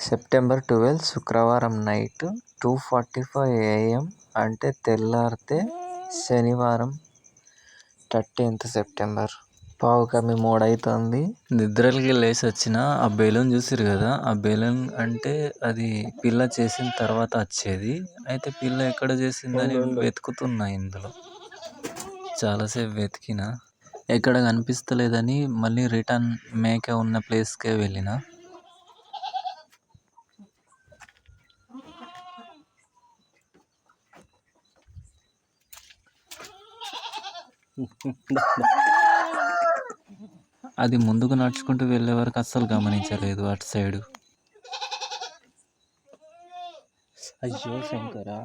September twelve శుక్రవారం night two forty five AM అంటే తెల్లారితే శనివారం థర్టీన్త్ సెప్టెంబర్. పావు కమ్మి మూడు అవుతుంది నిద్రలకి లేచి వచ్చిన ఆ బెలూన్ చూసిరు కదా ఆ బెలూన్ అంటే అది పిల్ల చేసిన తర్వాత వచ్చేది. అయితే పిల్ల ఎక్కడ చేసిందని వెతుకుతున్నా ఇందులో. చాలాసేపు వెతికిన. ఎక్కడ కనిపిస్తలేదని మళ్ళీ రిటర్న్ మేక ఉన్న ప్లేస్కే వెళ్ళిన. అది ముందుకు నడుచుకుంటూ వెళ్ళే వరకు అస్సలు గమనించలేదు అటు సైడు. అయ్యో శంకరా.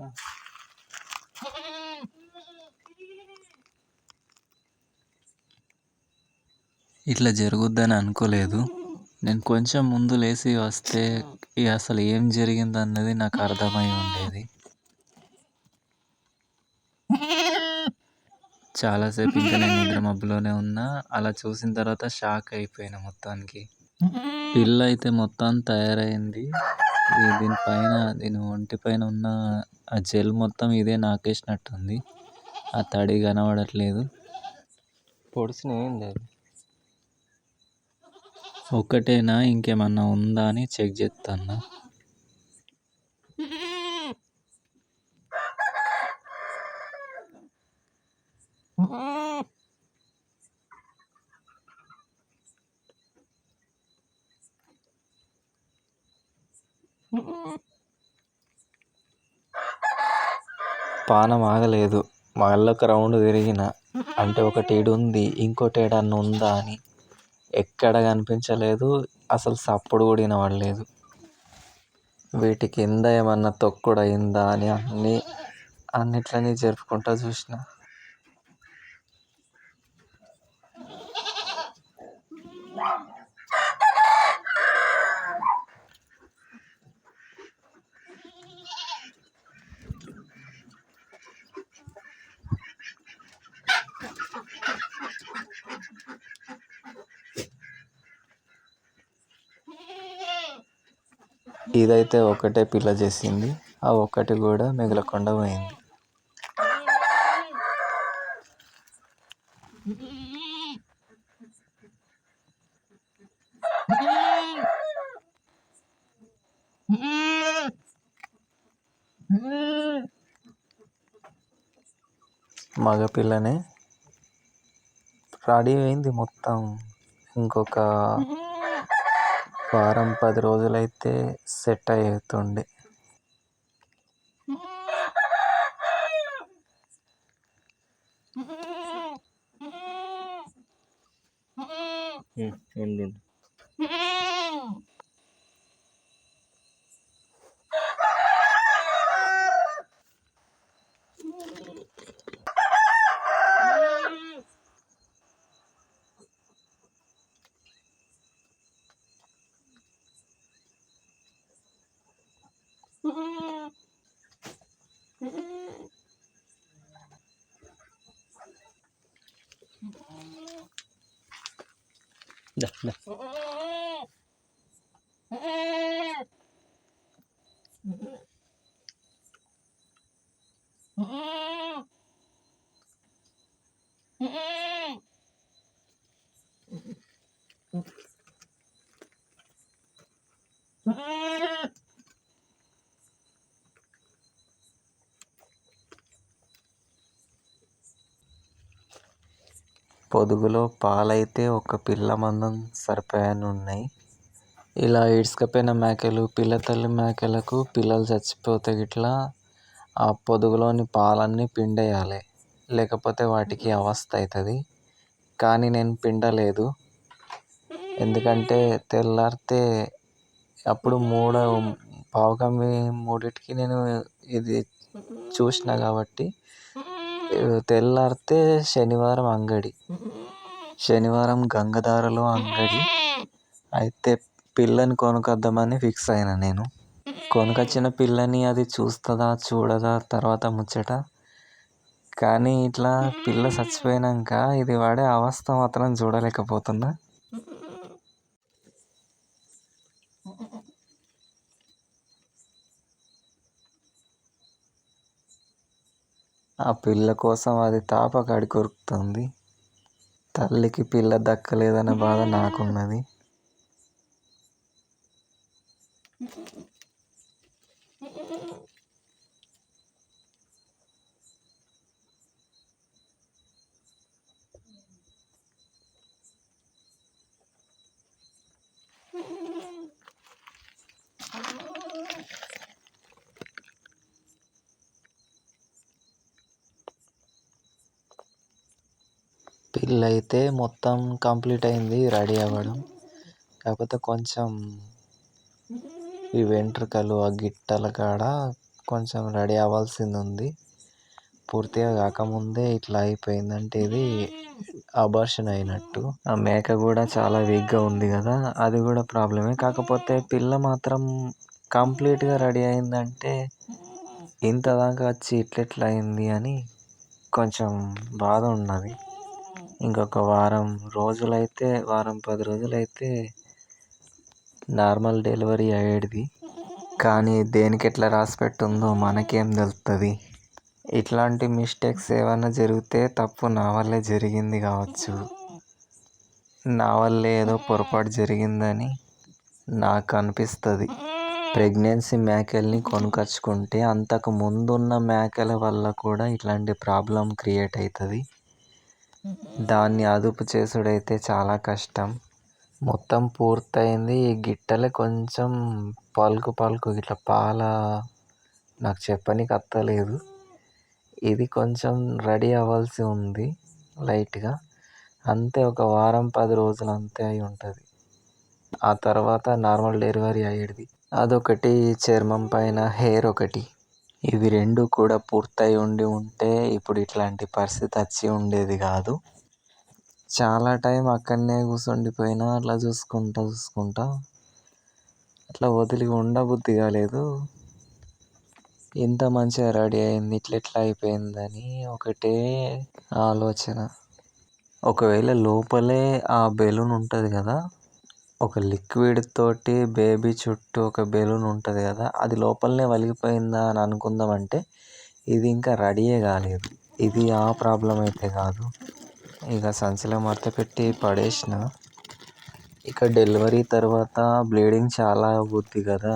ఇట్లా జరుగుద్దని అనుకోలేదు. నేను కొంచెం ముందు లేచి వస్తే అసలు ఏం జరిగింది అన్నది నాకు అర్థమై ఉండేది. చాలాసేపు ఇంకా నేను నిద్ర మబ్బులోనే ఉన్నా అలా చూసిన తర్వాత షాక్ అయిపోయినా మొత్తానికి. పిల్ల అయితే మొత్తం తయారైంది. దీనిపైన దీని ఒంటి పైన ఉన్న ఆ జెల్ మొత్తం ఇదే నాకేసినట్టుంది. ఆ తడి కనబడట్లేదు. పొడిచిన ఏం లేదు. ఒక్కటేనా ఇంకేమన్నా ఉందా అని చెక్ చేస్తాను పానం ఆగలేదు. మళ్ళీ ఒక రౌండ్ తిరిగిన. అంటే ఒకటి ఈడు ఉంది ఇంకోటి ఏడన్నా ఉందా అని ఎక్కడ కనిపించలేదు. అసలు సప్పుడు కూడా వినపడలేదు వీటి కింద ఏమన్నా తొక్కుడు అయిందా అని అన్నీ అన్నిట్లని జరుపుకుంటా చూసిన. ఇదైతే ఒకటే పిల్ల చేసింది. ఆ ఒక్కటి కూడా మిగలకుండా పోయింది. మగపిల్లనే రెడీ అయింది మొత్తం. ఇంకొక వారం పది రోజులైతే సెట్ అవుతుండే ఉండు దా దా పొదుగులో పాలైతే ఒక పిల్ల మందం సరిపోయాన్ని ఉన్నాయి ఇలా ఇడ్చుకపోయిన మేకలు పిల్ల తల్లి మేకలకు పిల్లలు చచ్చిపోతే గిట్లా ఆ పొదుగులోని పాలన్నీ పిండేయాలి. లేకపోతే వాటికి అవస్థ అవుతుంది కానీ నేను పిండలేదు. ఎందుకంటే తెల్లారితే అప్పుడు మూడు పావుకమ్మి మూడింటికి నేను ఇది చూసిన కాబట్టి తెల్లారితే శనివారం అంగడి. శనివారం గంగధారలో అంగడి. అయితే పిల్లని కొనుకొద్దామని ఫిక్స్ అయినా నేను. కొనుకొచ్చిన పిల్లని అది చూస్తుందా చూడదా తర్వాత ముచ్చట. కానీ ఇట్లా పిల్ల చచ్చిపోయాక ఇది వాడే అవస్థ మాత్రం చూడలేకపోతుందా ఆ పిల్ల కోసం అది తాపకాడి కొరుకుతుంది. తల్లికి పిల్ల దక్కలేదనే బాధ నాకున్నది. పిల్ల అయితే మొత్తం కంప్లీట్ అయింది రెడీ అవ్వడం. కాకపోతే కొంచెం ఈ వెంట్రుకలు ఆ గిట్టల కాడ కొంచెం రెడీ అవ్వాల్సింది ఉంది పూర్తిగా కాకముందే ఇట్లా అయిపోయిందంటే ఇది అబార్షన్ అయినట్టు. ఆ మేక కూడా చాలా వీక్గా ఉంది కదా అది కూడా ప్రాబ్లమే. కాకపోతే పిల్ల మాత్రం కంప్లీట్గా రెడీ అయిందంటే ఇంత దాకా వచ్చి ఇట్లెట్లా అయింది అని కొంచెం బాధ ఉన్నది. ఇంకొక వారం రోజులైతే వారం పది రోజులైతే నార్మల్ డెలివరీ అయ్యేది కానీ దేనికి ఎట్లా రాసి పెట్టుందో మనకేం తెలుస్తుంది ఇట్లాంటి మిస్టేక్స్ ఏమైనా జరిగితే తప్పు నా వల్లే జరిగింది కావచ్చు. నా వల్లే ఏదో పొరపాటు జరిగిందని నాకు అనిపిస్తుంది. ప్రెగ్నెన్సీ మేకల్ని కొనుకొచ్చుకుంటే అంతకు ముందున్న మేకల వల్ల కూడా ఇట్లాంటి ప్రాబ్లం క్రియేట్ అవుతుంది దాన్ని అదుపు చేసుడైతే చాలా కష్టం. మొత్తం పూర్తయింది. ఈ గిట్టలే కొంచెం పలుకు పలుకు ఇట్లా పాల నాకు చెప్పనీకి అత్తలేదు. ఇది కొంచెం రెడీ అవ్వాల్సి ఉంది లైట్గా. అంతే ఒక వారం పది రోజులు అంతే అయి ఉంటుంది. ఆ తర్వాత నార్మల్ డెలివరీ అయ్యేది. అదొకటి చర్మం పైన హెయిర్ ఒకటి. ఇవి రెండు కూడా పూర్తయి ఉండి ఉంటే ఇప్పుడు ఇట్లాంటి పరిస్థితి వచ్చి ఉండేది కాదు. చాలా టైం అక్కడనే కూర్చుండిపోయినా అట్లా చూసుకుంటా చూసుకుంటా. అట్లా వదిలి ఉండబుద్ధి కాలేదు ఇంత మంచిగా రెడీ అయింది ఇట్లా ఎట్లా అయిపోయిందని ఒకటే ఆలోచన. ఒకవేళ లోపలే ఆ బెలూన్ ఉంటుంది కదా ఒక లిక్విడ్ తోటి బేబీ చుట్టూ ఒక బెలూన్ ఉంటుంది కదా అది లోపలనే వలిగిపోయిందా అని అనుకుందామంటే ఇది ఇంకా రెడీయే కాలేదు. ఇది ఆ ప్రాబ్లం అయితే కాదు. ఇక సంచిలో మడత పెట్టి పడేసిన. ఇక డెలివరీ తర్వాత బ్లీడింగ్ చాలా అవుద్ది కదా.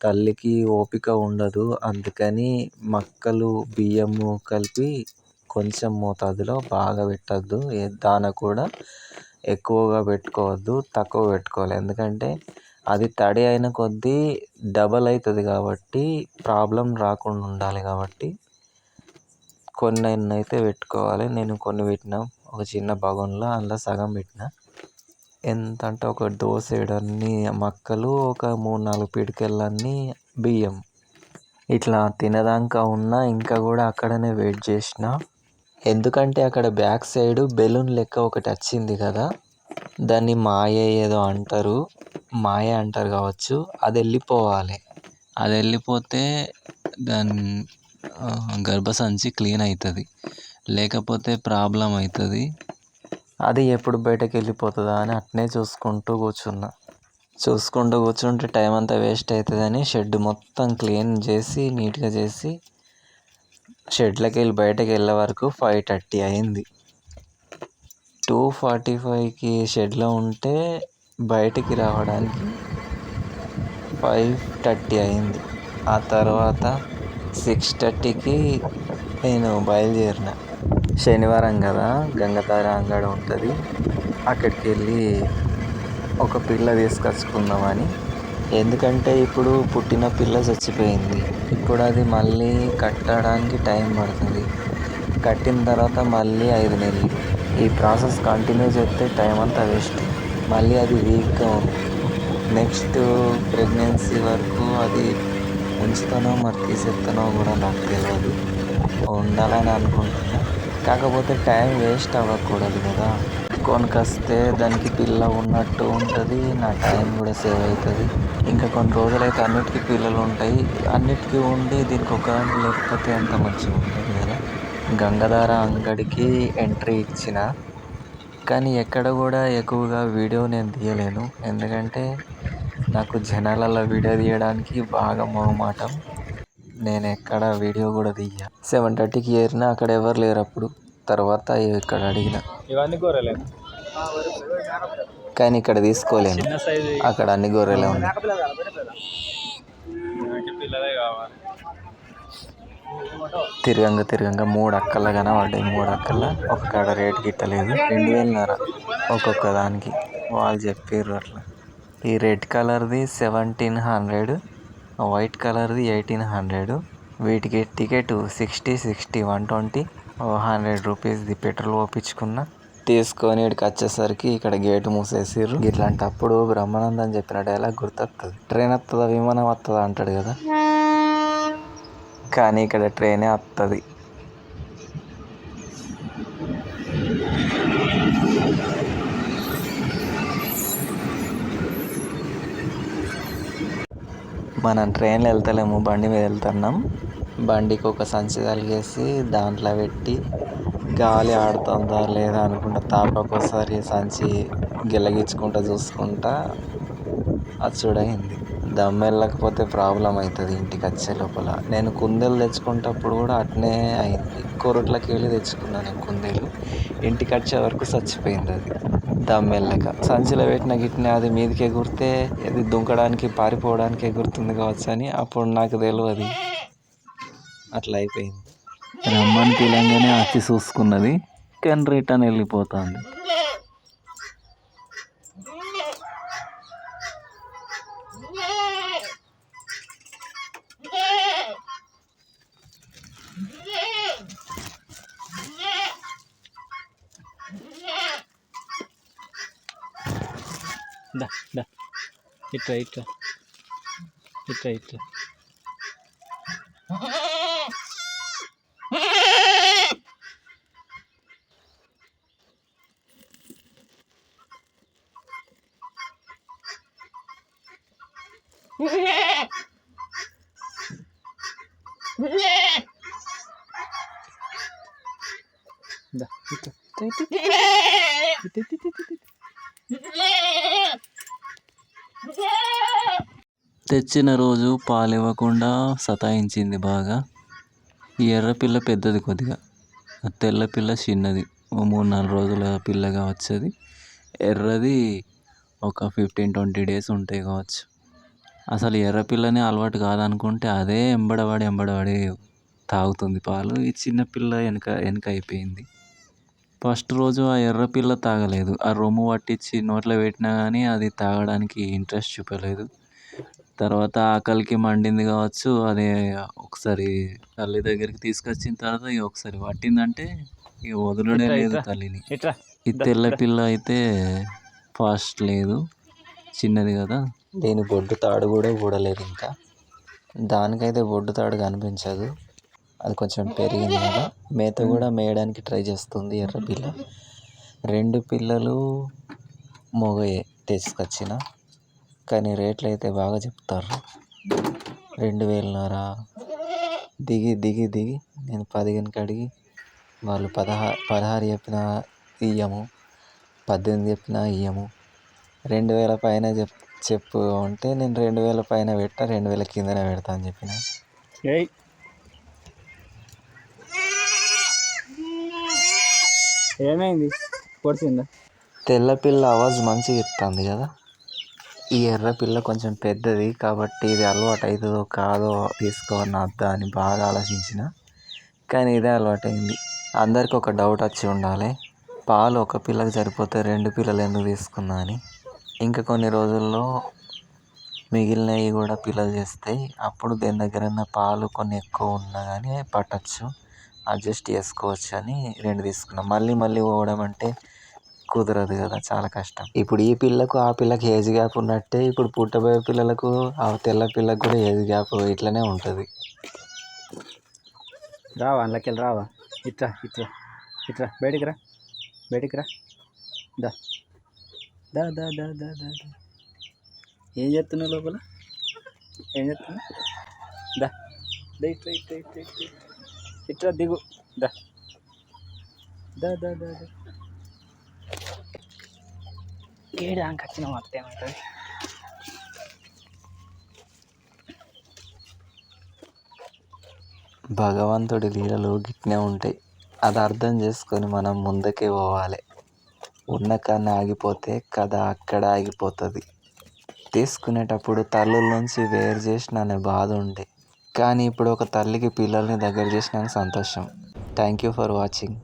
తల్లికి ఓపిక ఉండదు. అందుకని మక్కలు బియ్యము కలిపి కొంచెం మోతాదులో బాగా పెట్టద్దు. దాన కూడా ఎక్కువగా పెట్టుకోవద్దు తక్కువ పెట్టుకోవాలి. ఎందుకంటే అది తడి అయిన కొద్దీ డబల్ అవుతుంది కాబట్టి ప్రాబ్లం రాకుండా ఉండాలి కాబట్టి కొన్ని అయితే పెట్టుకోవాలి. నేను కొన్ని పెట్టిన. ఒక చిన్న బగోన్లో అందులో సగం పెట్టిన. ఎంత అంటే ఒక దోసెడన్ని మక్కలు ఒక మూడు నాలుగు పిడికెళ్ళన్ని బియ్యం. ఇట్లా తినేదాకా ఉన్న ఇంకా కూడా అక్కడనే వెయిట్ చేసిన. ఎందుకంటే అక్కడ బ్యాక్ సైడ్ బెలూన్ లెక్క ఒకటి వచ్చింది కదా. దాన్ని మాయ ఏదో అంటారు. మాయ అంటారు కావచ్చు. అది వెళ్ళిపోవాలి. అది వెళ్ళిపోతే దాన్ని గర్భసంచి క్లీన్ అవుతుంది లేకపోతే ప్రాబ్లం అవుతుంది అది ఎప్పుడు బయటకు వెళ్ళిపోతుందా అని అట్నే చూసుకుంటూ కూర్చున్నా. చూసుకుంటూ కూర్చుంటే టైం అంతా వేస్ట్ అవుతుందని షెడ్ మొత్తం క్లీన్ చేసి నీట్గా చేసి షెడ్లకి వెళ్ళి బయటకు వెళ్ళే వరకు ఫైవ్ థర్టీ అయింది. టూ ఫార్టీ ఫైవ్కి షెడ్లో ఉంటే బయటికి రావడానికి ఫైవ్ థర్టీ అయింది. ఆ తర్వాత సిక్స్ థర్టీకి నేను బయలుదేరిన. శనివారం కదా గంగతార అంగడి ఉంటుంది. అక్కడికి వెళ్ళి ఒక పిల్ల తీసుకొచ్చుకుందామని. ఎందుకంటే ఇప్పుడు పుట్టిన పిల్ల చచ్చిపోయింది. ఇప్పుడు అది మళ్ళీ కట్టడానికి టైం పడుతుంది. కట్టిన తర్వాత మళ్ళీ ఐదు నెలలు. ఈ ప్రాసెస్ కంటిన్యూ చేస్తే టైం అంతా వేస్ట్. మళ్ళీ అది వీక్గా ఉంది. నెక్స్ట్ ప్రెగ్నెన్సీ వరకు అది ఉంచుతానో మరి తీసేస్తానో కూడా నాకు తెలియదు ఉండాలని అనుకుంటున్నా. కాకపోతే టైం వేస్ట్ అవ్వకూడదు కదా. కొనుకొస్తే దానికి పిల్ల ఉన్నట్టు ఉంటుంది నా టైం కూడా సేవ్ అవుతుంది. ఇంకా కొన్ని రోజులైతే అన్నిటికీ పిల్లలు ఉంటాయి. అన్నిటికీ ఉండి దీనికి ఒక లేకపోతే అంత మంచిగా ఉంటుంది కదా. గంగాధార అంగడికి ఎంట్రీ ఇచ్చిన. కానీ ఎక్కడ కూడా ఎక్కువగా వీడియో నేను తీయలేను. ఎందుకంటే నాకు జనాలలో వీడియో తీయడానికి బాగా మొహమాటం. నేను ఎక్కడ వీడియో కూడా తీయ. సెవెన్ థర్టీకి ఏరిన అక్కడ ఎవరు లేరు అప్పుడు. తర్వాత ఇక్కడ అడిగిన. ఇవన్నీ గొర్రెలే కానీ ఇక్కడ తీసుకోలేను. అక్కడ అన్ని గొర్రెలే ఉన్నాయి. తిరగంగా తిరగంగా మూడు అక్కల కనబడ్డాయి. మూడు అక్కల ఒక కాడ రేట్ గిట్టలేదు రెండు వేలున్నర ఒక్కొక్క దానికి. వాళ్ళు చెప్పారు అట్లా. ఈ రెడ్ కలర్ది సెవెంటీన్ హండ్రెడ్ వైట్ కలర్ది ఎయిటీన్ హండ్రెడ్. వీటికి ticket sixty sixty one twenty hundred రూపీస్ది petrol పోపించుకున్న తీసుకొని ఇక్కడికి వచ్చేసరికి ఇక్కడ గేటు మూసేసిర్రు. ఇట్లాంటప్పుడు బ్రహ్మానందం చెప్పిన డైలాగ్ గుర్తొస్తుంది ట్రైన్ వస్తుందా విమానం వస్తుందా అంటాడు కదా. కానీ ఇక్కడ ట్రైనే వస్తుంది మనం ట్రైన్లో వెళ్తలేము బండి మీద వెళ్తున్నాం. బండికి ఒక సంచి తలిగేసి దాంట్లో పెట్టి గాలి ఆడుతుందా లేదా అనుకుంటా తాపకొకసారి సంచి గిల్లగించుకుంటా చూసుకుంటా అచ్చుడైంది దమ్ వెళ్ళకపోతే ప్రాబ్లం అవుతుంది ఇంటికి వచ్చే లోపల. నేను కుందేలు తెచ్చుకునేటప్పుడు కూడా అట్నే అయింది. కొరట్లకి వెళ్ళి తెచ్చుకున్నాను నేను కుందేలు. ఇంటికి వచ్చే వరకు చచ్చిపోయింది అది. దమ్ వెళ్ళక సంచిలో పెట్టిన గిట్ని అది మీదకి ఎగురితే అది దుంకడానికి పారిపోవడానికి ఎగురుతుంది కావచ్చు అని అప్పుడు నాకు తెలియదు అట్లా అయిపోయింది. రమ్మని పిలంగానే వచ్చి చూసుకున్నది. కానీ రిటర్న్ వెళ్ళిపోతుంది. ఇట్రా ఇట్రా ఇట్రా ఇట్రా దా ఇట్రా ఇట్రా, ఇట్రా. ఇట్రా, ఇట్రా, ఇట్రా, ఇట్రా. తెచ్చిన రోజు పాలు ఇవ్వకుండా సతాయించింది బాగా. ఈ ఎర్ర పిల్ల పెద్దది కొద్దిగా. ఆ తెల్ల పిల్ల చిన్నది. ఓ మూడు నాలుగు రోజుల పిల్లగా వచ్చేది. ఎర్రది ఒక ఫిఫ్టీన్ ట్వంటీ డేస్ ఉంటాయి కావచ్చు. అసలు ఎర్ర పిల్లనే అలవాటు కాదనుకుంటే అదే ఎంబడబడి ఎంబడబడి తాగుతుంది పాలు. ఈ చిన్న పిల్ల వెనక వెనక అయిపోయింది. ఫస్ట్ రోజు ఆ ఎర్ర పిల్ల తాగలేదు. ఆ రొమ్ము పట్టించి నోట్లో పెట్టినా కానీ అది తాగడానికి ఇంట్రెస్ట్ చూపలేదు. తర్వాత ఆకలికి మండింది కావచ్చు అది ఒకసారి తల్లి దగ్గరికి తీసుకొచ్చిన తర్వాత ఇక ఒకసారి పట్టిందంటే ఇక వదలడే లేదు. తల్లిని. ఈ తెల్ల పిల్ల అయితే ఫాస్ట్ లేదు చిన్నది కదా. దీని బొడ్డు తాడు కూడా ఊడలేదు ఇంకా. దానికైతే బొడ్డు తాడు కనిపించదు. అది కొంచెం పెరిగింది కదా. మేత కూడా మేయడానికి ట్రై చేస్తుంది ఎర్ర పిల్ల. రెండు పిల్లలు మొగయే తీసుకొచ్చిన కానీ రేట్లు అయితే బాగా చెప్తారు. రెండు వేలున్నర. దిగి దిగి దిగి నేను పదిహేను కడిగి వాళ్ళు పదహారు పదహారు చెప్పిన ఇయ్యము పద్దెనిమిది చెప్పిన ఇయ్యము. రెండు వేల పైన చెప్ చెప్పు అంటే నేను రెండు వేల పైన పెట్టా రెండు వేల కిందనే పెడతా అని చెప్పిన. ఏమైంది? పొడిచిందా? తెల్ల పిల్ల ఆవాజ్ మంచిగా ఇస్తుంది కదా. ఈ ఎర్ర పిల్ల కొంచెం పెద్దది కాబట్టి ఇది అలవాటు అవుతుందో కాదో తీసుకోవన్న వద్దా అని బాగా ఆలోచించిన. కానీ ఇదే అలవాటైంది. అందరికి ఒక డౌట్ వచ్చి ఉండాలి. పాలు ఒక పిల్లకి సరిపోతే రెండు పిల్లలు ఎందుకు తీసుకున్నా అని. ఇంకా కొన్ని రోజుల్లో మిగిలినవి కూడా పిల్లలు చేస్తాయి అప్పుడు దేని దగ్గర పాలు కొన్ని ఎక్కువ ఉన్నా కానీ పట్టచ్చు. అడ్జస్ట్ చేసుకోవచ్చు అని రెండు తీసుకున్నాం. మళ్ళీ మళ్ళీ పోవడం అంటే కుదరదు కదా చాలా కష్టం. ఇప్పుడు ఈ పిల్లకు ఆ పిల్లకి ఏజ్ గ్యాప్ ఉన్నట్టే ఇప్పుడు పుట్టబోయే పిల్లలకు ఆ తెల్ల పిల్లకు కూడా ఏజ్ గ్యాప్ ఇట్లనే ఉంటుంది. రావా అందులోకి వెళ్ళి రావా? ఇట్రా ఇట్రా ఇట్రా బయటికి రా బయటికి రా. దా. దా దా దా దా దా దా. ఏం చేస్తున్నావు లోపల? ఏం చేస్తున్నావు? దా. దా ఇట్రా ఇట్రా ఇట్రా ఇట్రా దిగు. దా. దా దా దా దా. ఏడు దానికి వచ్చిన మొత్తం ఏమవుతుంది భగవంతుడి లీలలు గిట్నే ఉంటాయి. అది అర్థం చేసుకొని మనం ముందుకే పోవాలి. ఉన్న కన్నా ఆగిపోతే కథ అక్కడ ఆగిపోతుంది. తీసుకునేటప్పుడు తల్లుల నుంచి వేరు చేసిన అనే బాధ ఉండే కానీ ఇప్పుడు ఒక తల్లికి పిల్లల్ని దగ్గర చేసినాక సంతోషం. Thank you for watching